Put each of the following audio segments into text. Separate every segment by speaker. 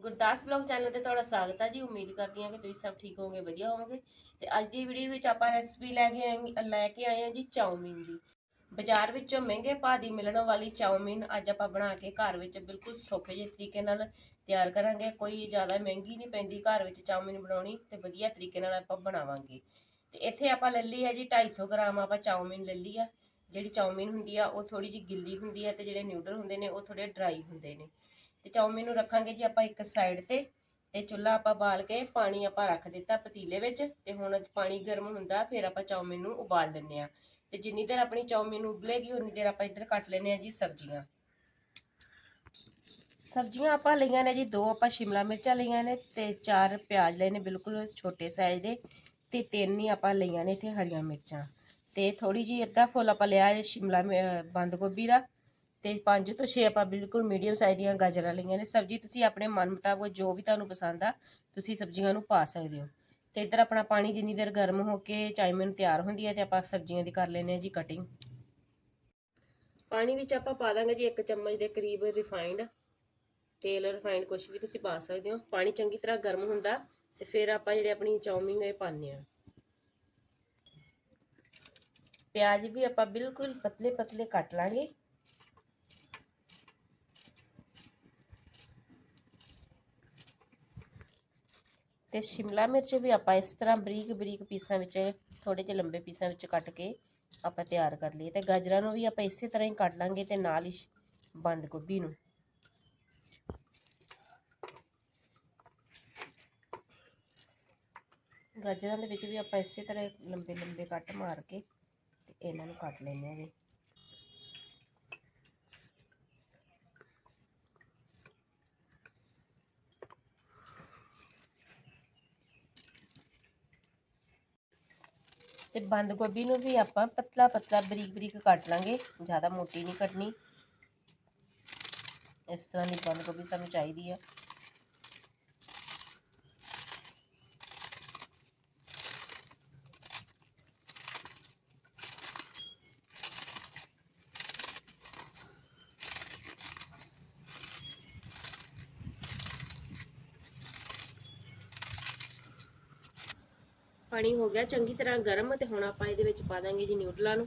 Speaker 1: Gurdas blog channel ਤੇ ਤੁਹਾਡਾ ਸਵਾਗਤ ਹੈ ਜੀ। ਉਮੀਦ ਕਰਦੀ ਹਾਂ ਕਿ ਤੁਸੀਂ ਸਭ ਠੀਕ ਹੋਵੋਗੇ, ਵਧੀਆ ਹੋਵੋਗੇ। ਤੇ ਅੱਜ ਦੀ ਵੀਡੀਓ ਵਿੱਚ ਆਪਾਂ ਰੈਸਪੀ ਲੈ ਕੇ ਆਏ ਲੈ ਕੇ ਆਏ ਹਾਂ ਜੀ ਚਾਉਮੀਨ ਦੀ। ਬਾਜ਼ਾਰ ਵਿੱਚੋਂ ਮਹਿੰਗੇ ਭਾਅ ਦੀ ਮਿਲਣ ਵਾਲੀ ਚਾਉਮੀਨ ਅੱਜ ਆਪਾਂ ਬਣਾ ਕੇ ਘਰ ਵਿੱਚ ਬਿਲਕੁਲ ਸੌਖੇ ਜਿਹੇ ਤਰੀਕੇ ਨਾਲ ਤਿਆਰ ਕਰਾਂਗੇ। ਕੋਈ ਜ਼ਿਆਦਾ ਮਹਿੰਗੀ ਨਹੀਂ ਪੈਂਦੀ ਘਰ ਵਿੱਚ ਚਾਉਮੀਨ ਬਣਾਉਣੀ ਤੇ ਵਧੀਆ ਤਰੀਕੇ ਨਾਲ ਆਪਾਂ ਬਣਾਵਾਂਗੇ। ਤੇ ਇੱਥੇ ਆਪਾਂ ਲੈ ਲਈ ਹੈ ਜੀ 250 ਗ੍ਰਾਮ ਆਪਾਂ ਚਾਉਮੀਨ ਲੈ ਲਈ ਆ। ਜਿਹੜੀ ਚਾਉਮੀਨ ਹੁੰਦੀ ਆ, ਉਹ ਥੋੜੀ ਜਿਹੀ ਗਿੱਲੀ ਹੁੰਦੀ ਆ ਤੇ ਜਿਹੜੇ ਨਿਊਡਲ ਹੁੰਦੇ ਨੇ, ਉਹ ਥੋੜੇ ਡਰਾਈ ਹੁੰਦੇ ਨੇ। ਤੇ ਚੌਮੀਨ ਨੂੰ ਰੱਖਾਂਗੇ ਜੀ ਆਪਾਂ ਇੱਕ ਸਾਈਡ ਤੇ ਤੇ ਚੁੱਲ੍ਹਾ ਆਪਾਂ ਬਾਲ ਕੇ ਪਾਣੀ ਆਪਾਂ ਰੱਖ ਦਿੱਤਾ ਪਤੀਲੇ ਵਿੱਚ, ਤੇ ਹੁਣ ਪਾਣੀ ਗਰਮ ਹੁੰਦਾ, ਫਿਰ ਆਪਾਂ ਚੌਮੀਨ ਨੂੰ ਉਬਾਲ ਲੈਂਦੇ ਆ ਤੇ ਜਿੰਨੀ ਦੇਰ ਆਪਣੀ ਚਾਉਮੀਨ ਉਬਲੇਗੀ, ਉਨੀ ਦੇਰ ਆਪਾਂ ਇੱਧਰ ਕੱਟ ਲੈਂਦੇ ਆ ਜੀ ਸਬਜ਼ੀਆਂ। ਸਬਜ਼ੀਆਂ ਆਪਾਂ ਲਈਆਂ ਨੇ ਜੀ, ਦੋ ਆਪਾਂ ਸ਼ਿਮਲਾ ਮਿਰਚਾਂ ਲਈਆਂ ਨੇ ਤੇ ਚਾਰ ਪਿਆਜ਼ ਲਏ ਨੇ ਬਿਲਕੁਲ ਛੋਟੇ ਸਾਈਜ਼ ਦੇ, ਤੇ ਤਿੰਨ ਹੀ ਆਪਾਂ ਲਈਆਂ ਨੇ ਇੱਥੇ ਹਰੀਆਂ ਮਿਰਚਾਂ। ਤੇ ਥੋੜੀ ਜੀ ਅੱਧਾ ਫੁੱਲ ਆਪਾਂ ਲਿਆ ਹੈ ਸ਼ਿਮਲਾ ਬੰਦ ਗੋਭੀ ਦਾ ਤੇ ਪੰਜ ਤੋਂ 6 ਆਪਾਂ ਬਿਲਕੁਲ ਮੀਡੀਅਮ ਸਾਈਜ਼ ਦੀਆਂ ਗਾਜਰਾਂ ਲਈਆਂ ਨੇ। ਸਬਜ਼ੀ ਤੁਸੀਂ ਆਪਣੇ ਮਨ ਮੁਤਾਬਕ ਜੋ ਵੀ ਤੁਹਾਨੂੰ ਪਸੰਦ ਆ, ਤੁਸੀਂ ਸਬਜ਼ੀਆਂ ਨੂੰ ਪਾ ਸਕਦੇ ਹੋ। ਤੇ ਇੱਧਰ ਆਪਣਾ ਪਾਣੀ ਜਿੰਨੀ ਦੇਰ ਗਰਮ ਹੋ ਕੇ ਚਾਈਮਨ ਤਿਆਰ ਹੁੰਦੀ ਹੈ ਤੇ ਆਪਾਂ ਸਬਜ਼ੀਆਂ ਦੀ ਕਰ ਲੈਨੇ ਆ ਜੀ ਕਟਿੰਗ ਪਾਣੀ ਵਿੱਚ ਆਪਾਂ ਪਾ ਦਾਂਗੇ ਜੀ ਇੱਕ ਚਮਚ ਦੇ ਕਰੀਬ ਰਿਫਾਈਨਡ ਤੇਲ ਰਿਫਾਈਨਡ ਕੁਝ ਵੀ ਤੁਸੀਂ ਪਾ ਸਕਦੇ ਹੋ। ਪਾਣੀ ਚੰਗੀ ਤਰ੍ਹਾਂ ਗਰਮ ਹੁੰਦਾ ਤੇ ਫਿਰ ਆਪਾਂ ਜਿਹੜੇ ਆਪਣੀ ਚਾਉਮੀਨ ਇਹ ਪਾਉਂਦੇ ਆ। ਪਿਆਜ਼ ਵੀ ਆਪਾਂ ਬਿਲਕੁਲ ਪਤਲੇ ਪਤਲੇ ਕੱਟ ਲਾਂਗੇ। ਤੇ ਸ਼ਿਮਲਾ ਮਿਰਚ ਵੀ ਆਪਾਂ ਇਸ ਤਰ੍ਹਾਂ ਬਰੀਕ ਬਰੀਕ ਪੀਸਾਂ ਵਿੱਚ ਥੋੜੇ ਜਿਹੇ ਲੰਬੇ ਪੀਸਾਂ ਵਿੱਚ ਕੱਟ ਕੇ ਆਪਾਂ ਤਿਆਰ ਕਰ ਲਈਏ ਤੇ ਗਾਜਰਾਂ ਨੂੰ ਵੀ ਆਪਾਂ ਇਸੇ ਤਰ੍ਹਾਂ ਹੀ ਕੱਟ ਲਾਂਗੇ ਤੇ ਨਾਲ ਹੀ ਬੰਦ ਗੋਭੀ ਨੂੰ। ਗਾਜਰਾਂ ਦੇ ਵਿੱਚ ਵੀ ਆਪਾਂ ਇਸੇ ਤਰ੍ਹਾਂ ਲੰਬੇ ਲੰਬੇ ਕੱਟ ਮਾਰ ਕੇ ਤੇ ਇਹਨਾਂ ਨੂੰ ਕੱਟ ਲੈਂਦੇ ਹਾਂ ਜੀ। ਤੇ ਬੰਦ ਗੋਭੀ ਨੂੰ ਵੀ ਆਪਾਂ ਪਤਲਾ ਪਤਲਾ ਬਰੀਕ ਬਰੀਕ ਕੱਟ ਲਾਂਗੇ, ਜ਼ਿਆਦਾ ਮੋਟੀ ਨਹੀਂ ਕੱਟਣੀ। ਇਸ ਤਰ੍ਹਾਂ ਦੀ ਬੰਦ ਗੋਭੀ ਸਾਨੂੰ ਚਾਹੀਦੀ ਹੈ ਪਾਣੀ ਹੋ ਗਿਆ, ਚੰਗੀ ਤਰ੍ਹਾਂ ਗਰਮ ਤੇ ਹੁਣ ਆਪਾਂ ਇਹਦੇ ਵਿੱਚ ਪਾ ਦਾਂਗੇ ਜੀ ਨਿਊਡਲਾਂ ਨੂੰ।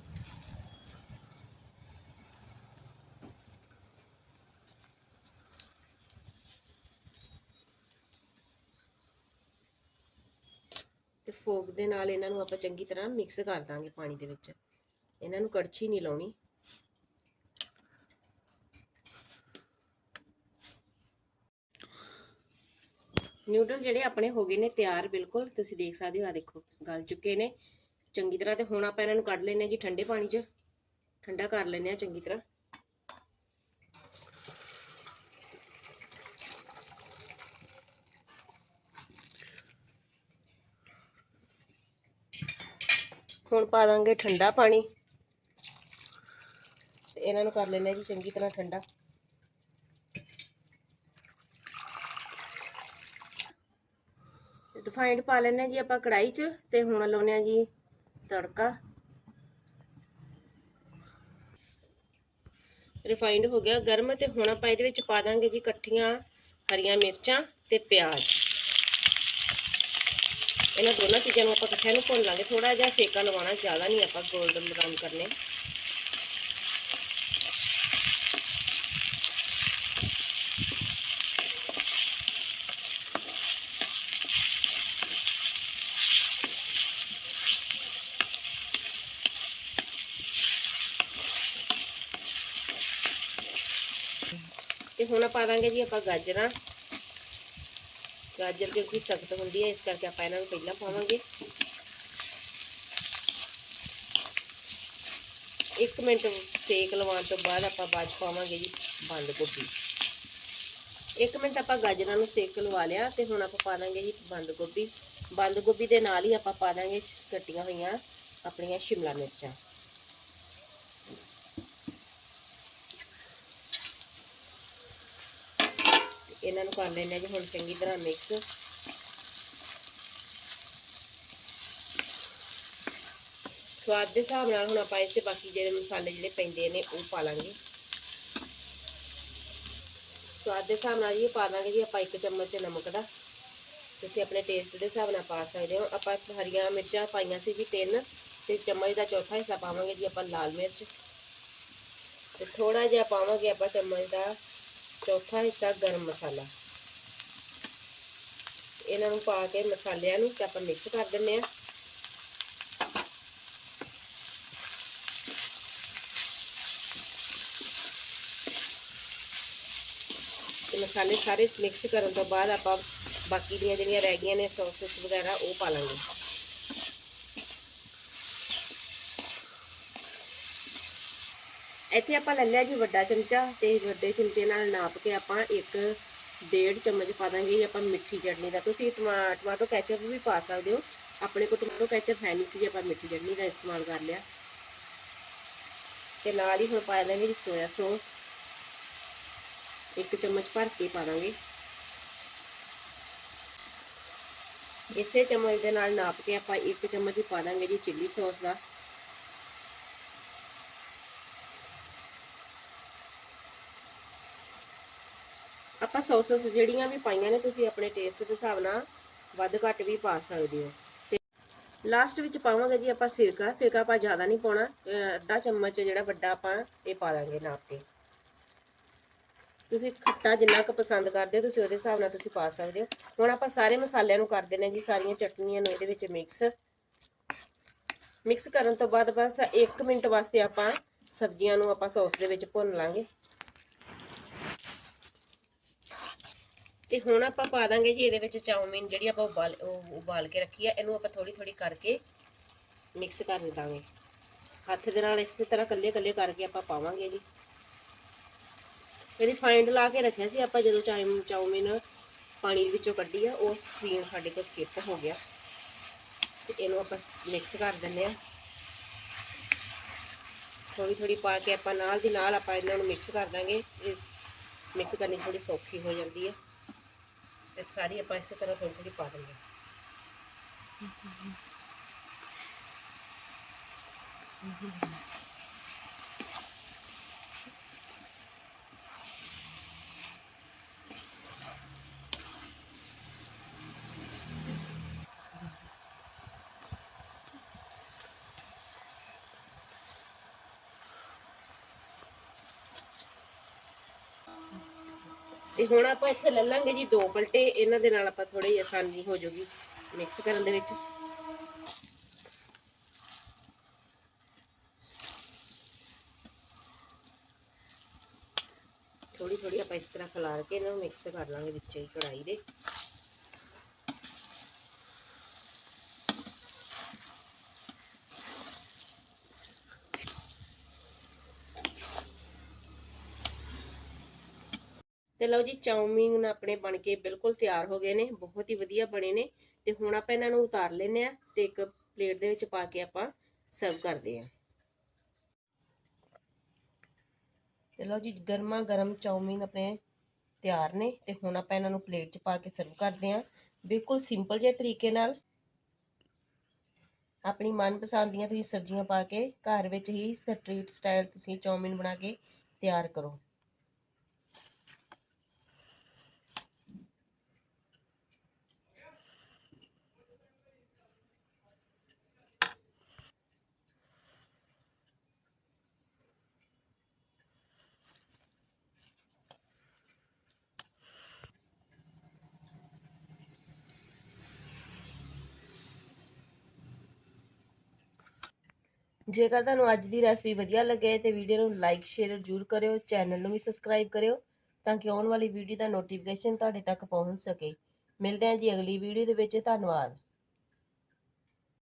Speaker 1: ਤੇ ਫੋਕ ਦੇ ਨਾਲ ਇਹਨਾਂ ਨੂੰ ਆਪਾਂ ਚੰਗੀ ਤਰ੍ਹਾਂ ਮਿਕਸ ਕਰ ਦਾਂਗੇ ਪਾਣੀ ਦੇ ਵਿੱਚ। ਇਹਨਾਂ ਨੂੰ ਕੜਛੀ ਨਹੀਂ ਲਾਉਣੀ। ਨਿਊਡਲ ਜਿਹੜੇ ਆਪਣੇ ਹੋ ਗਏ ਨੇ ਤਿਆਰ, ਬਿਲਕੁਲ, ਤੁਸੀਂ ਦੇਖ ਸਕਦੇ ਹੋ ਆ ਦੇਖੋ, ਗਲ ਚੁੱਕੇ ਨੇ। ਚੰਗੀ ਤਰ੍ਹਾਂ ਤੇ ਹੁਣ ਆਪਾਂ ਇਹਨਾਂ ਨੂੰ ਕੱਢ ਲੈਨੇ ਜੀ ਠੰਡੇ ਪਾਣੀ 'ਚ। ਠੰਡਾ ਕਰ ਲੈਨੇ ਆ ਚੰਗੀ ਤਰ੍ਹਾਂ। ਹੁਣ ਪਾ ਦਾਂਗੇ ਠੰਡਾ ਪਾਣੀ। ਇਹਨਾਂ ਨੂੰ ਕਰ ਲੈਨੇ ਜੀ ਚੰਗੀ ਤਰ੍ਹਾਂ ਠੰਡਾ। ਰਿਫਾਈਂਡ ਪਾ ਲੈਣੇ ਜੀ ਆਪਾਂ ਕੜਾਈ 'ਚ ਤੇ ਹੁਣ ਲਾਉਨੇ ਆ ਜੀ ਤੜਕਾ। ਰਿਫਾਈਂਡ ਹੋ ਗਿਆ ਗਰਮ ਤੇ ਹੁਣ ਆਪਾਂ ਇਹਦੇ ਵਿੱਚ ਪਾ ਦਾਂਗੇ ਜੀ ਇਕੱਠੀਆਂ ਹਰੀਆਂ ਮਿਰਚਾਂ ਤੇ ਪਿਆਜ਼। ਇਹਨਾਂ ਦੋਨਾਂ ਚੀਜ਼ਾਂ ਨੂੰ ਆਪਾਂ ਇਕੱਠਿਆਂ ਨੂੰ ਭੁੰਨ ਲਾਂਗੇ। ਥੋੜਾ ਜਿਹਾ ਸੇਕਾ ਲਵਾਉਣਾ, ਜ਼ਿਆਦਾ ਨਹੀਂ ਆਪਾਂ 골ਡਨ ਬਰਾਊਨ ਕਰਨੇ। ਤੇ ਹੁਣ ਪਾ ਦਾਂਗੇ ਜੀ ਆਪਾਂ ਗਾਜਰਾਂ। ਗਾਜਰ ਕਿਉਂਕਿ ਸਖਤ ਹੁੰਦੀ ਹੈ, ਇਸ ਕਰਕੇ ਆਪਾਂ ਇਹਨਾਂ ਨੂੰ ਪਹਿਲਾਂ ਪਾਵਾਂਗੇ। 1 ਮਿੰਟ ਸੇਕ ਲਵਾਉਣ ਤੋਂ ਬਾਅਦ ਆਪਾਂ ਬਾਅਦ ਪਾਵਾਂਗੇ ਜੀ ਬੰਦ ਗੋਭੀ। 1 ਮਿੰਟ ਆਪਾਂ ਗਾਜਰਾਂ ਨੂੰ ਸੇਕ ਲਵਾ ਲਿਆ ਤੇ ਹੁਣ ਆਪਾਂ ਪਾ ਦਾਂਗੇ ਜੀ ਬੰਦ ਗੋਭੀ। ਬੰਦ ਗੋਭੀ ਦੇ ਨਾਲ ਹੀ ਆਪਾਂ ਪਾ ਦਾਂਗੇ ਕੱਟੀਆਂ ਹੋਈਆਂ ਆਪਣੀਆਂ ਸ਼ਿਮਲਾ ਮਿਰਚਾਂ। ਇਹਨਾਂ ਨੂੰ ਕਰ ਲੈਣੇ ਜੀ ਹੁਣ ਚੰਗੀ ਤਰ੍ਹਾਂ ਮਿਕਸ ਸਵਾਦ ਦੇ ਹਿਸਾਬ ਨਾਲ ਹੁਣ ਆਪਾਂ ਇਸ 'ਚ ਬਾਕੀ ਜਿਹੜੇ ਮਸਾਲੇ ਜਿਹੜੇ ਪੈਂਦੇ ਨੇ ਉਹ ਪਾ ਲਾਂਗੇ। ਸਵਾਦ ਦੇ ਹਿਸਾਬ ਨਾਲ ਜੀ ਪਾ ਦਾਂਗੇ ਜੀ ਆਪਾਂ ਇੱਕ ਚਮਚ ਨਮਕ ਦਾ। ਤੁਸੀਂ ਆਪਣੇ ਟੇਸਟ ਦੇ ਹਿਸਾਬ ਨਾਲ ਪਾ ਸਕਦੇ ਹੋ। ਆਪਾਂ ਹਰੀਆਂ ਮਿਰਚਾਂ ਪਾਈਆਂ ਸੀ ਜੀ ਤਿੰਨ ਤੇ ਚਮਚ ਦਾ ਚੌਥਾ ਹਿੱਸਾ ਪਾਵਾਂਗੇ ਜੀ ਆਪਾਂ ਲਾਲ ਮਿਰਚ। ਤੇ ਥੋੜਾ ਜਿਹਾ ਪਾਵਾਂਗੇ ਆਪਾਂ ਚਮਚ ਦਾ ਚੌਥਾ ਹਿੱਸਾ ਗਰਮ ਮਸਾਲਾ। ਇਹਨਾਂ ਨੂੰ ਪਾ ਕੇ ਮਸਾਲਿਆਂ ਨੂੰ ਤੇ ਆਪਾਂ ਮਿਕਸ ਕਰ ਦਿੰਨੇ ਆ ਤੇ ਮਸਾਲੇ ਸਾਰੇ ਮਿਕਸ ਕਰਨ ਤੋਂ ਬਾਅਦ ਆਪਾਂ ਬਾਕੀ ਦੀਆਂ ਜਿਹੜੀਆਂ ਰਹਿ ਗਈਆਂ ਨੇ ਸੌਸਸ ਵਗੈਰਾ ਉਹ ਪਾ ਲਾਂਗੇ। ਇੱਥੇ ਆਪਾਂ ਲੈ ਲਿਆ ਜੀ ਵੱਡਾ ਚਮਚਾ ਤੇ ਵੱਡੇ ਚਮਚੇ ਨਾਲ ਨਾਪ ਕੇ ਆਪਾਂ ਇੱਕ ਡੇਢ ਚਮਚ ਪਾ ਦਾਂਗੇ ਜੀ ਆਪਾਂ ਮਿੱਠੀ ਚਟਨੀ ਦਾ। ਤੁਸੀਂ ਟਮਾ- ਟਮਾਟੋ ਕੈਚਅਪ ਵੀ ਪਾ ਸਕਦੇ ਹੋ। ਆਪਣੇ ਕੋਲ ਟਮਾਟੋ ਕੈਚਅਪ ਹੈ ਨਹੀਂ ਸੀ ਜੀ, ਆਪਾਂ ਮਿੱਠੀ ਚਟਨੀ ਦਾ ਇਸਤੇਮਾਲ ਕਰ ਲਿਆ। ਤੇ ਨਾਲ ਹੀ ਹੁਣ ਪਾ ਲਾਂਗੇ ਜੀ ਸੋਇਆ ਸੌਸ ਇੱਕ ਚਮਚ ਭਰ ਕੇ ਪਾ ਦਾਂਗੇ। ਇਸੇ ਚਮਚ ਦੇ ਨਾਲ ਨਾਪ ਕੇ ਆਪਾਂ ਇੱਕ ਚਮਚ ਹੀ ਪਾ ਦਾਂਗੇ ਜੀ ਚਿੱਲੀ ਸੌਸ ਦਾ। ਆਪਾਂ ਸੌਸਸ ਜਿਹੜੀਆਂ ਵੀ ਪਾਈਆਂ ਨੇ, ਤੁਸੀਂ ਆਪਣੇ ਟੇਸਟ ਦੇ ਹਿਸਾਬ ਨਾਲ ਵੱਧ ਘੱਟ ਵੀ ਪਾ ਸਕਦੇ ਹੋ। ਤੇ ਲਾਸਟ ਵਿੱਚ ਪਾਵਾਂਗੇ ਜੀ ਆਪਾਂ ਸਿਰਕਾ। ਸਿਰਕਾ ਆਪਾਂ ਜ਼ਿਆਦਾ ਨਹੀਂ ਪਾਉਣਾ। ਅੱਧਾ ਚਮਚ ਜਿਹੜਾ ਵੱਡਾ ਆਪਾਂ ਇਹ ਪਾ ਦਾਂਗੇ ਨਾਪ ਕੇ। ਤੁਸੀਂ ਖੱਟਾ ਜਿੰਨਾ ਕੁ ਪਸੰਦ ਕਰਦੇ ਹੋ, ਤੁਸੀਂ ਉਹਦੇ ਹਿਸਾਬ ਨਾਲ ਤੁਸੀਂ ਪਾ ਸਕਦੇ ਹੋ। ਹੁਣ ਆਪਾਂ ਸਾਰੇ ਮਸਾਲਿਆਂ ਨੂੰ ਕਰ ਦਿੰਨੇ ਜੀ, ਸਾਰੀਆਂ ਚਟਨੀਆਂ ਨੂੰ ਇਹਦੇ ਵਿੱਚ ਮਿਕਸ ਮਿਕਸ ਕਰਨ ਤੋਂ ਬਾਅਦ ਬਸ 1 ਮਿੰਟ ਵਾਸਤੇ ਆਪਾਂ ਸਬਜ਼ੀਆਂ ਨੂੰ ਆਪਾਂ ਸੌਸ ਦੇ ਵਿੱਚ ਭੁੰਨ ਲਾਂਗੇ। ਤੇ ਹੁਣ ਆਪਾਂ ਪਾ ਦਾਂਗੇ ਜੀ ਇਹਦੇ ਵਿੱਚ ਚਾਉਮੀਨ ਜਿਹੜੀ ਆਪਾਂ ਉਬਾਲ, ਉਹ ਉਬਾਲ ਕੇ ਰੱਖੀ ਆ, ਇਹਨੂੰ ਆਪਾਂ ਥੋੜੀ ਥੋੜੀ ਕਰਕੇ ਮਿਕਸ ਕਰ ਦਾਂਗੇ। ਹੱਥ ਦੇ ਨਾਲ ਇਸੇ ਤਰ੍ਹਾਂ ਕੱਲੇ ਕੱਲੇ ਕਰਕੇ ਆਪਾਂ ਪਾਵਾਂਗੇ ਜੀ। ਰਿਫਾਈਂਡ ਲਾ ਕੇ ਰੱਖਿਆ ਸੀ ਆਪਾਂ ਜਦੋਂ ਚਾਉਮ ਚਾਉਮੀਨ ਪਾਣੀ ਵਿੱਚੋਂ ਕੱਢੀ ਆ, ਉਹ ਸੀਨ ਸਾਡੇ ਕੋਲ ਸਕਿਪ ਹੋ ਗਿਆ। ਤੇ ਇਹਨੂੰ ਆਪਾਂ ਮਿਕਸ ਕਰ ਦਿੰਦੇ ਆ। ਥੋੜੀ ਥੋੜੀ ਪਾ ਕੇ ਆਪਾਂ ਨਾਲ ਦੀ ਨਾਲ ਆਪਾਂ ਇਹਨਾਂ ਨੂੰ ਮਿਕਸ ਕਰ ਦਾਂਗੇ। ਇਸ ਮਿਕਸ ਕਰਨੀ ਥੋੜੀ ਸੌਖੀ ਹੋ ਜਾਂਦੀ ਹੈ ਇਹ ਸਾਰੀ ਆਪਾਂ ਇਸੇ ਤਰ੍ਹਾਂ ਥੋੜੀ ਥੋੜੀ ਪਾ ਦਿੰਦੇ ਤੇ ਹੁਣ ਆਪਾਂ ਇੱਥੇ ਲੈ ਲਾਂਗੇ ਜੀ ਦੋ ਪਲਟੇ। ਇਹਨਾਂ ਦੇ ਨਾਲ ਆਪਾਂ ਥੋੜੀ ਆਸਾਨੀ ਹੋ ਜਾਊਗੀ ਮਿਕਸ ਕਰਨ ਦੇ ਵਿੱਚ। ਥੋੜੀ ਥੋੜੀ ਆਪਾਂ ਇਸ ਤਰ੍ਹਾਂ ਖਿਲਾਰ ਕੇ ਇਹਨਾਂ ਨੂੰ ਮਿਕਸ ਕਰ ਲਾਂਗੇ ਵਿੱਚ ਹੀ ਕੜਾਈ ਦੇ। ਤੇ ਲਓ ਜੀ ਚਾਉਮੀਨ ਆਪਣੇ ਬਣ ਕੇ ਬਿਲਕੁਲ ਤਿਆਰ ਹੋ ਗਏ ਨੇ, ਬਹੁਤ ਹੀ ਵਧੀਆ ਬਣੇ ਨੇ ਤੇ ਹੁਣ ਆਪਾਂ ਇਹਨਾਂ ਨੂੰ ਉਤਾਰ ਲੈਨੇ ਆ ਤੇ ਇੱਕ ਪਲੇਟ ਦੇ ਵਿੱਚ ਪਾ ਕੇ ਆਪਾਂ ਸਰਵ ਕਰਦੇ ਆ ਤੇ ਲਓ ਜੀ ਗਰਮਾ ਗਰਮ ਚਾਉਮੀਨ ਆਪਣੇ ਤਿਆਰ ਨੇ ਤੇ ਹੁਣ ਆਪਾਂ ਇਹਨਾਂ ਨੂੰ ਪਲੇਟ 'ਚ ਪਾ ਕੇ ਸਰਵ ਕਰਦੇ ਆ ਬਿਲਕੁਲ ਸਿੰਪਲ ਜਿਹੇ ਤਰੀਕੇ ਨਾਲ ਆਪਣੀ ਮਨਪਸੰਦ ਦੀਆਂ ਤੁਸੀਂ ਸਬਜ਼ੀਆਂ ਪਾ ਕੇ ਘਰ ਵਿੱਚ ਹੀ ਸਟਰੀਟ ਸਟਾਈਲ ਤੁਸੀਂ ਚਾਉਮੀਨ ਬਣਾ ਕੇ ਤਿਆਰ ਕਰੋ। ਜੇਕਰ ਤੁਹਾਨੂੰ ਅੱਜ ਦੀ ਰੈਸਪੀ ਵਧੀਆ ਲੱਗੇ ਤੇ ਵੀਡੀਓ ਨੂੰ ਲਾਈਕ ਸ਼ੇਅਰ ਜ਼ਰੂਰ ਕਰਿਓ ਚੈਨਲ ਨੂੰ ਵੀ ਸਬਸਕ੍ਰਾਈਬ ਕਰਿਓ ਤਾਂ ਕਿ ਆਉਣ ਵਾਲੀ ਵੀਡੀਓ ਦਾ ਨੋਟੀਫਿਕੇਸ਼ਨ ਤੁਹਾਡੇ ਤੱਕ ਪਹੁੰਚ ਸਕੇ। ਮਿਲਦੇ ਹਾਂ ਜੀ ਅਗਲੀ ਵੀਡੀਓ ਦੇ ਵਿੱਚ, ਧੰਨਵਾਦ।